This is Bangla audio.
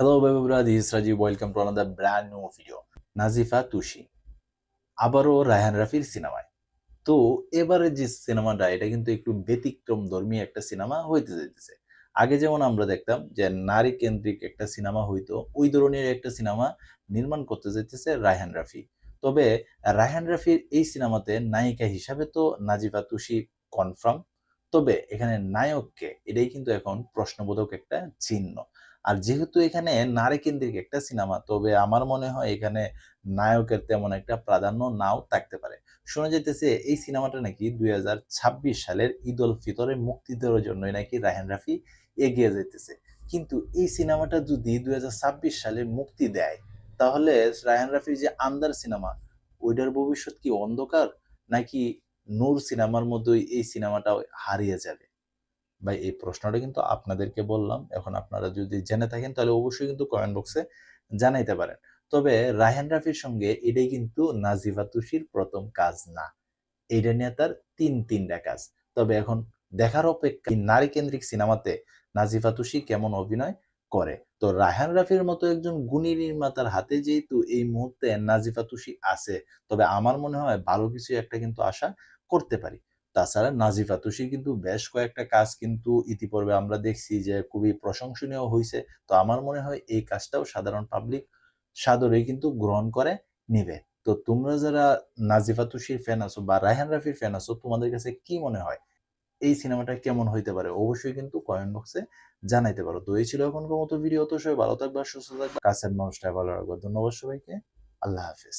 Hello, everybody. This is Rajiv. Welcome to another brand new. Nazifa Tushi আবারও রায়হান রাফির সিনেমায় তো এবারে যে সিনেমাটা এটা কিন্তু একটু ব্যতিক্রম ধর্মী একটা সিনেমা হইতে যাইতেছে আগে যেমন আমরা দেখতাম যে নারী কেন্দ্রিক একটা সিনেমা হইতো ওই ধরনের একটা সিনেমা নির্মাণ করতে যাইতেছে রায়হান রাফি তবে রায়হান রাফির এই সিনেমাতে নায়িকা হিসাবে তো নাজিফা তুষি কনফার্ম তবে এখানে নায়ককে এটাই কিন্তু এখন প্রশ্নবোধক একটা চিহ্ন। আর যেহেতু এখানে নারী কেন্দ্রিক একটা সিনেমা, তবে আমার মনে হয় এখানে নায়কের তেমন একটা প্রাধান্য নাও থাকতে পারে। শোনা যাইতেছে এই সিনেমাটা নাকি দু হাজার ছাব্বিশ সালের ঈদ উল ফিতরে মুক্তি দেওয়ার জন্যই নাকি রায়হান রাফি এগিয়ে যেতেছে কিন্তু এই সিনেমাটা যদি দুই হাজার ছাব্বিশ সালে মুক্তি দেয়, তাহলে রায়হান রাফির যে আন্দার সিনেমা, ওইটার ভবিষ্যৎ কি অন্ধকার? নাকি নূর সিনেমার মতোই এই সিনেমাটা হারিয়ে যাবে। ভাই, এই প্রশ্নটা কিন্তু আপনাদেরকে বললাম। এখন আপনারা যদি জেনে থাকেন, তাহলে অবশ্যই কিন্তু কমেন্ট বক্সে জানাইতে পারেন। তবে রায়হান রাফির সঙ্গে এটাই কিন্তু নাজিফা তুষির প্রথম কাজ না। এটা নিয়ে তার তিন তিনটা কাজ। তবে এখন দেখার অপেক্ষা নারী কেন্দ্রিক সিনেমাতে নাজিফা তুষি কেমন অভিনয় করে। তো রায়হান রাফির মতো একজন গুণী নির্মাতার হাতে যেহেতু এই মুহূর্তে নাজিফা তুষি আছে, তবে আমার মনে হয় ভালো কিছু একটা কিন্তু আশা করতে পারি। তাছাড়া নাজিফা তুষির কিন্তু বেশ কয়েকটা কাজ কিন্তু ইতিপূর্বে আমরা দেখছি যে খুবই প্রশংসনীয় হয়েছে তো আমার মনে হয় এই কাজটাও সাধারণ পাবলিক সাদরেই কিন্তু গ্রহণ করে নিবে। তো তোমরা যারা নাজিফা তুষির ফ্যান আছো বা রায়হান রাফির ফ্যান আছো, তোমাদের কাছে কি মনে হয়? এই সিনেমাটা কেমন হইতে পারে অবশ্যই কিন্তু কমেন্ট বক্সে জানাইতে পারো। তো এই ছিল এখনকার মতো ভিডিও তো সবাই ভালো থাকবে, সুস্থ থাকবে, কাছের মানুষটা ভালো রাখবে। ধন্যবাদ সবাইকে। আল্লাহ হাফিজ।